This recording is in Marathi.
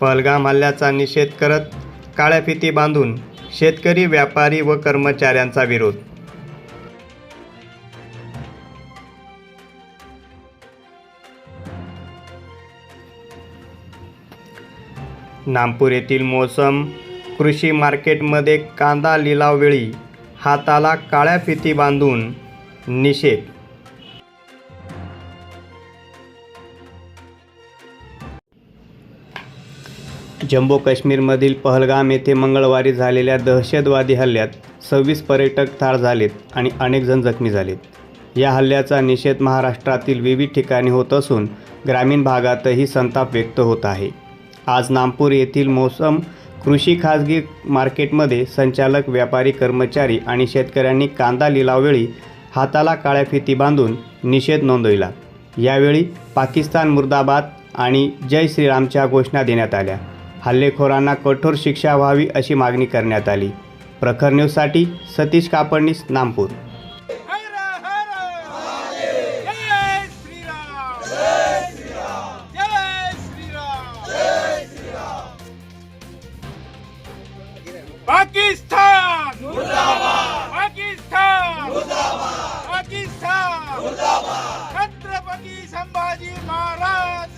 पहलगाम हल्ल्याचा निषेध करत काळ्या फिती बांधून शेतकरी व्यापारी व कर्मचाऱ्यांचा विरोध. नागपूर येथील मोसम कृषी मार्केटमध्ये कांदा लिलाववेळी हाताला काळ्या फिती बांधून निषेध जम्मू काश्मीरमधील पहलगाम येथे मंगळवारी झालेल्या दहशतवादी हल्ल्यात सव्वीस पर्यटक ठार झालेत आणि अनेक जण जखमी झालेत. या हल्ल्याचा निषेध महाराष्ट्रातील विविध ठिकाणी होत असून ग्रामीण भागातही संताप व्यक्त होत आहे. आज नागपूर येथील मोसम कृषी खाजगी मार्केटमध्ये संचालक व्यापारी कर्मचारी आणि शेतकऱ्यांनी कांदा लिलाववेळी हाताला काळ्या फिती बांधून निषेध नोंदविला. यावेळी पाकिस्तान मुर्दाबाद आणि जय श्रीरामच्या घोषणा देण्यात आल्या. हल्लेखोरांना कठोर शिक्षा व्हावी अशी मागणी करण्यात आली. प्रखर न्यूजसाठी सतीश कापडणीस नामपूर. पाकिस्तान! पाकिस्तान! पाकिस्तान! छत्रपती संभाजी महाराज!